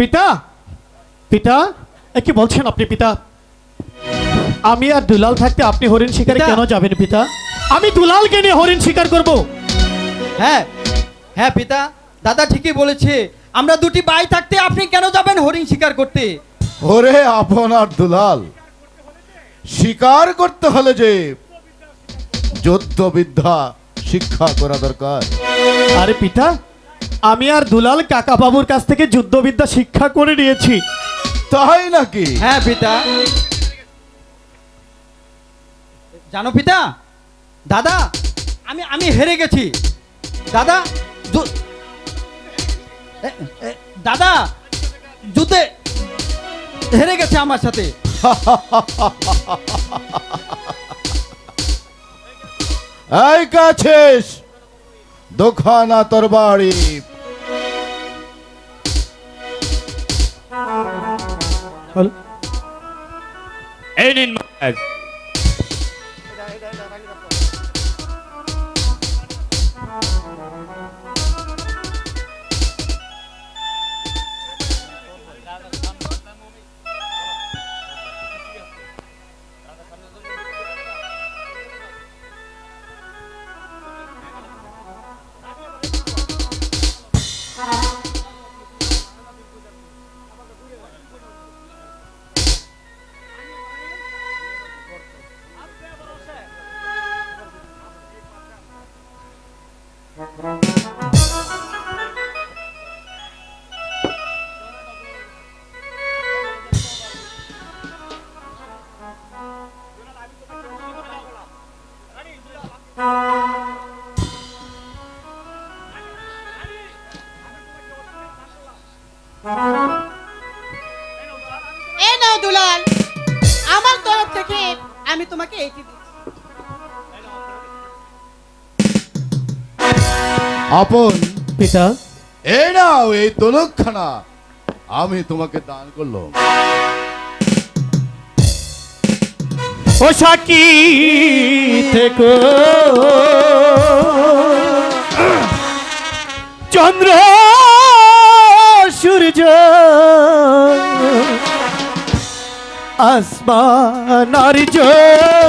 পিতা পিতা এ কি বলছেন আপনি পিতা? আমি আর দুলাল থাকতে আপনি হরিণ শিকারে কেন যাবেন পিতা? আমি দুলালকে নিয়ে হরিণ শিকার করব। হ্যাঁ হ্যাঁ পিতা দাদা ঠিকই বলেছে আমরা দুটি ভাই থাকতে আপনি কেন যাবেন হরিণ শিকার করতে? ওরে আপনার দুলাল শিকার করতে হলে যে যুদ্ধ বিদ্যা শিক্ষা করা দরকার। আরে পিতা আমি আর দুলাল কাকা বাবুর কাছ থেকে যুদ্ধবিদ্যা শিক্ষা করে নিয়েছি। তাই নাকি? হ্যাঁ পিতা। জানো পিতা? দাদা আমি আমি হেরে গেছি। দাদা দাদা যুদ্ধে হেরে গেছে আমার সাথে। এই কাছিস দোখানা তোর বাড়ি। এই নিন মহারাজ আপন। পিতা। এই নাও এই দোলকখানা আমি তোমাকে দান করল ও সাকি থেকো। চন্দ্র সূর্য আসমান আর জমিন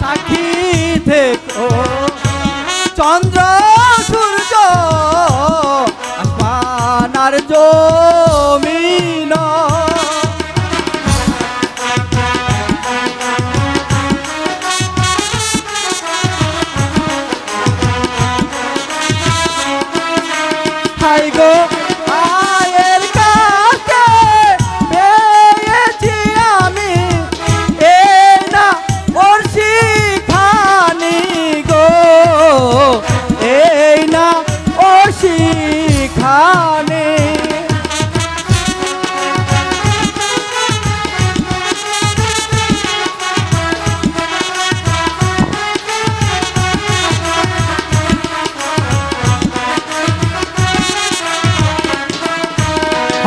সাক্ষী চন্দ্র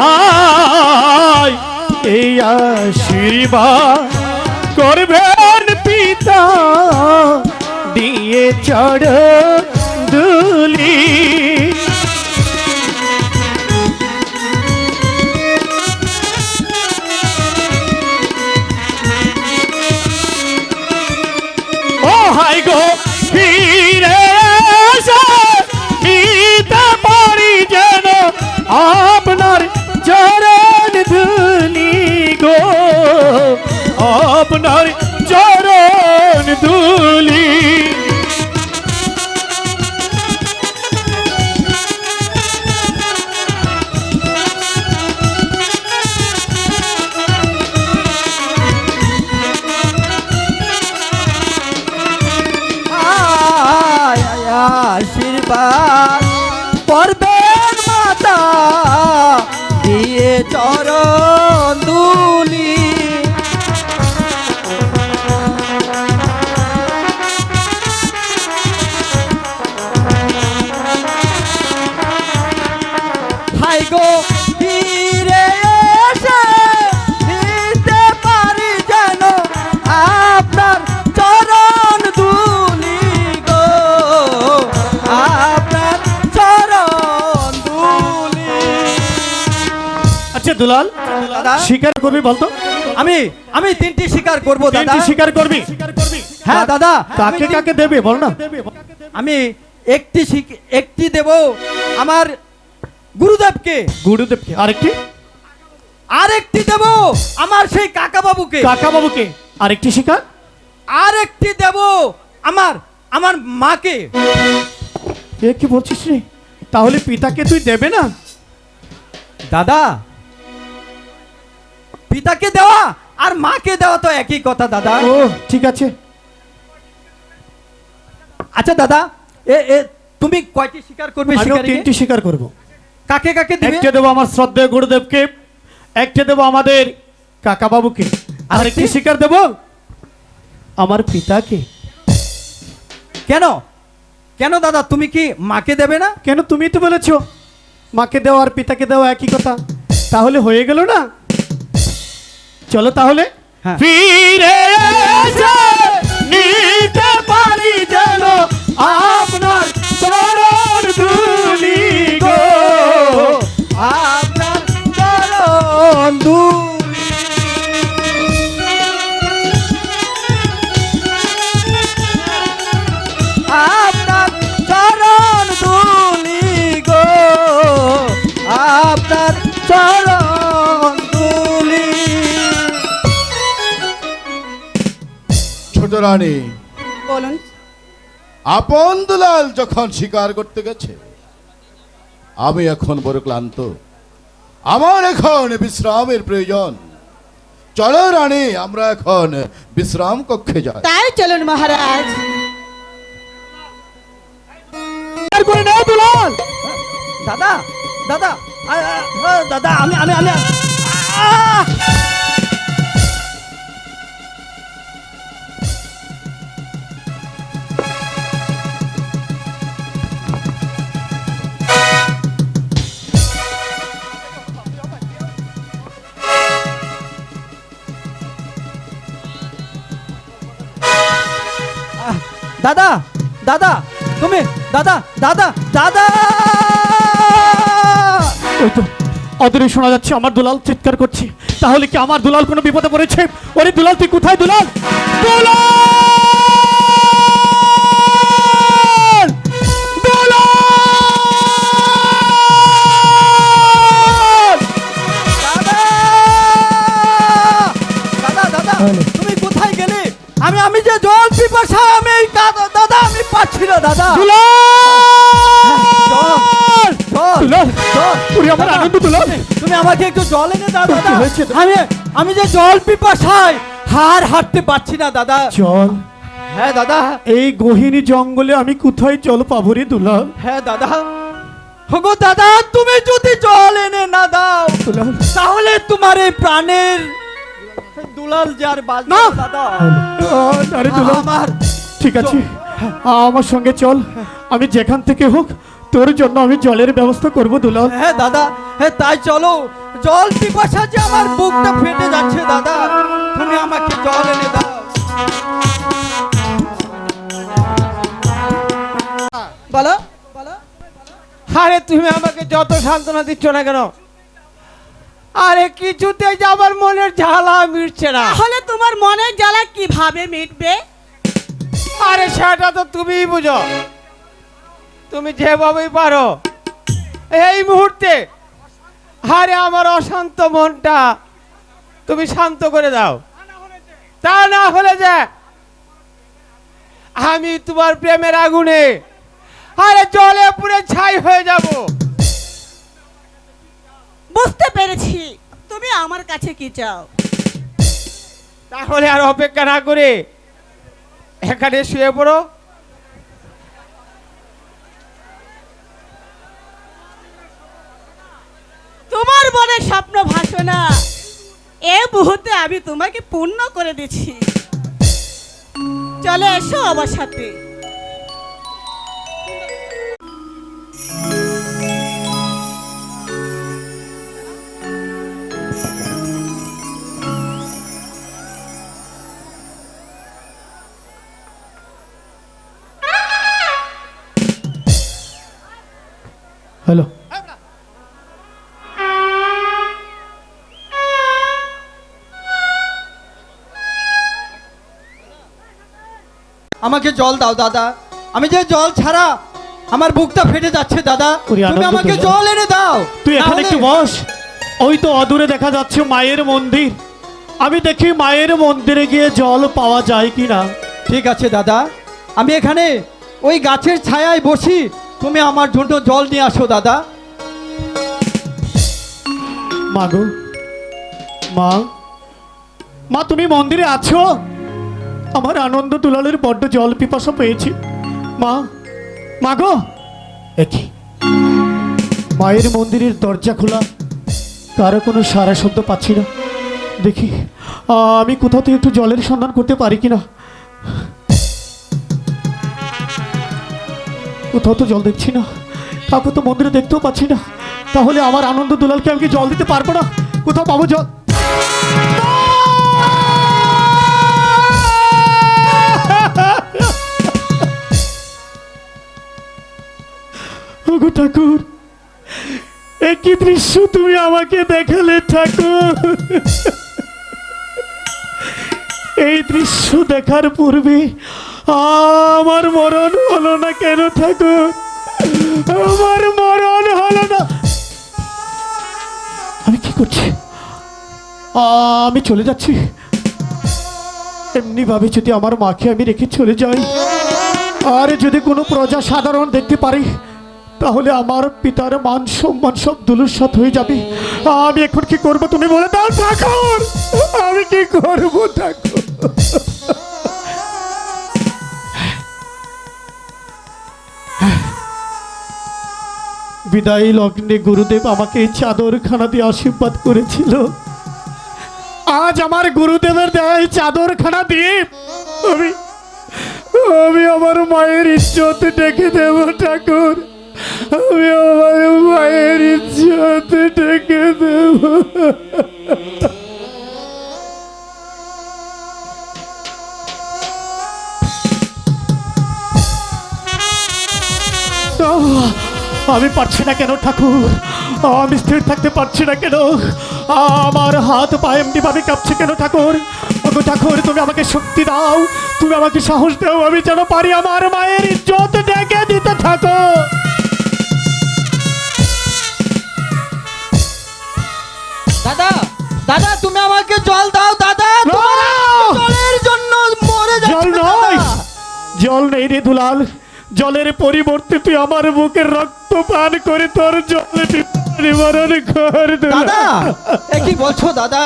হাই এই আশীর্বাদ করবেন পিতা দিয়ে চড় দুলি। আশীর্বাদ করবেন মাতা দিয়ে চরণ দুলি আচ্ছা দুলাল? স্বীকার করবি বলতো? আমি আমি তিনটি স্বীকার করব দাদা। তিনটি স্বীকার করবি? হ্যাঁ দাদা। কাকে কাকে দেবে বল না। আমি একটি একটি দেব আমার গুরুদেবকে। গুরুদেবকে আরেকটি? আর একটি দেব আমার সেই কাকা বাবুকে কাকা বাবুকে আরেকটি শিকার আর একটি দেব আমার আমার মাকে। এ কি বলছিস রে? তাহলে পিতাকে তুই দেবে না? দাদা পিতাকে দেওয়া আর মাকে দেওয়া তো একই কথা দাদা। ও ঠিক আছে। আচ্ছা দাদা এ এ তুমি কয়টি স্বীকার করবে শিকারীকে? তিনটি স্বীকার করব। কাকে কাকে দিবে? একটা দেবো আমার শ্রদ্ধেয় গুরুদেবকে একটা দেবো আমাদের কাকা বাবুকে আর একটি স্বীকার দেবো আমার পিতাকে। কেন? কেন দাদা তুমি কি মাকে দেবে না? কেন তুমি তো বলেছ মাকে দেওয়া আর পিতাকে দেওয়া একই কথা। তাহলে হয়ে গেল না? চলো তাহলে হ্যাঁ। ফিরে রানী। বলুন। আপন দুলাল যখন শিকার করতে গেছে আমি এখন বড় ক্লান্ত। আমার এখন বিশ্রামের প্রয়োজন। চলো রানী আমরা এখন বিশ্রাম কক্ষে যাই। তাই চলুন মহারাজ। করে নাও দুলাল। দাদা দাদা আ, আ, আ, দাদা আমি আমি আমি দাদা, তুমি, দাদা দাদা দাদা! ওই তো, অদূরে শোনা যাচ্ছে, আমার দুলাল চিৎকার করছে। তাহলে কি আমার দুলাল কোনো বিপদে পড়েছে? ওরে দুলাল, তুই কোথায় দুলাল? দুলাল! আমি আমি যে জল পিপাসা আমি এই দাদা আমি পাচ্ছি না দাদা। জল জল তুমি আমাকে একটু জল এনে দাও দাদা। হয়েছে? আমি আমি যে জল পিপাসায় হার হাঁটতে পারছি না দাদা। চল হ্যাঁ দাদা। এই গহিনী জঙ্গলে আমি কোথায় জল পাবো রে দুলাল হ্যাঁ দাদা। হগো দাদা তুমি যদি জল এনে না দাও তাহলে তোমার এই প্রাণের দুলাল যার বাজবে না। দাদা। আহ, না রে দুলাল। আমার। ঠিক আছে। আমার সঙ্গে চল। আমি যেখান থেকে হোক তোর জন্য আমি জলের ব্যবস্থা করব দুলাল। হ্যাঁ দাদা। হ্যাঁ তাই চলো। জল পিপাসা যে আমার বুকটা ফেটে যাচ্ছে দাদা। তুমি আমাকে জল এনে দাও। বলো বলো। আরে তুমি আমাকে যত সান্ত্বনা দিচ্ছ না কেন? আরে কিছুতে যে আমার মনের ঝালা মিটছে না। তাহলে তোমার মনের জ্বালা কীভাবে মিটবে? আরে সেটা তো তুমিই বুঝো। তুমি যেভাবেই পারো। এই মুহূর্তে আরে আমার অশান্ত মনটা তুমি শান্ত করে দাও। তা না হলে যে আমি তোমার প্রেমের আগুনে আরে জলে পুরে ছাই হয়ে যাব। বুঝতে পেরেছি। তুমি আমার কাছে কি চাও? তাহলে আর অপেক্ষা না করে এখানে শুয়ে পড়ো। তোমার মনে স্বপ্ন ভাসনা। এ মুহূর্তে আমি তোমাকে পূর্ণ করে দিচ্ছি। চলে এসো আমার সাথে। আমাকে জল দাও দাদা। আমি যে জল ছাড়া আমার বুকটা ফেটে যাচ্ছে দাদা। তুমি আমাকে জল এনে দাও। তুই এখানে একটু বস। ওই তো অদূরে দেখা যাচ্ছে মায়ের মন্দির। আমি দেখি মায়ের মন্দিরে গিয়ে জল পাওয়া যায় কি না ঠিক আছে দাদা। আমি এখানে ওই গাছের ছায়ায় বসি। তুমি আমার জন্য জল নিয়ে আসো দাদা। মা গো। মা। মা তুমি মন্দিরে আছো? আমার আনন্দ দুলালের বড্ড জল পিপাসা পেয়েছি। মা মা গো। একই মায়ের মন্দিরের দরজা খোলা। কারও কোনো সারা শব্দ পাচ্ছি না। দেখি আমি কোথাও থেকে একটু জলের সন্ধান করতে পারি কিনা? কোথাও তো জল দেখছি না। কাউকে তো মন্দিরে দেখতেও পাচ্ছি না। তাহলে আমার আনন্দ দুলালকে আমি কি জল দিতে পারব না? কোথাও পাবো জল? ওগো ঠাকুর, একই দৃশ্য তুমি আমাকে দেখালে ঠাকুর। এই দৃশ্য দেখার পূর্বে আমার মরণ হলো না কেন ঠাকুর? আমার মরণ হলো না। আমি কি করছি? আমি চলে যাচ্ছি। এমনি ভাবে যদি আমার মাকে আমি রেখে চলে যাই, আর যদি কোনো প্রজা সাধারণ দেখতে পারি তাহলে আমার পিতার মান সম্মান সব দুলুসাত হয়ে যাবে। আমি এখন কি করব তুমি বলে দাও, ঠাকুর। আমি কি করব, ঠাকুর? বিদায় লগ্নে গুরুদেব আমাকে চাদরখানা দিয়ে আশীর্বাদ করেছিল। আজ আমার গুরুদেবের দেয় চাদরখানা দিয়ে আমি আমি আমার মায়ের ইজ্জত ডেকে দেব, ঠাকুর। আমি আমার মায়ের ইজ্জত ডেকে দেব। আমি পারছি না কেন, ঠাকুর? আমি স্থির থাকতে পারছি না কেন? আমার হাত পা এমনি ভাবে কাঁপছে কেন, ঠাকুর? ওগো ঠাকুর, তুমি আমাকে শক্তি দাও, তুমি আমাকে সাহস দাও, আমি যেন পারি আমার মায়ের ইজ্জত ডেকে দিতে থাকো দাদা তুমি আমাকে জল দাও দাদা। জলের জন্য মরে জল নয়। জল নেই রে দুলাল। জলের পরিবর্তে তুই আমার বুকের রক্ত পান করে তোর জল নিবারণ কর দাদা কি বলছো দাদা?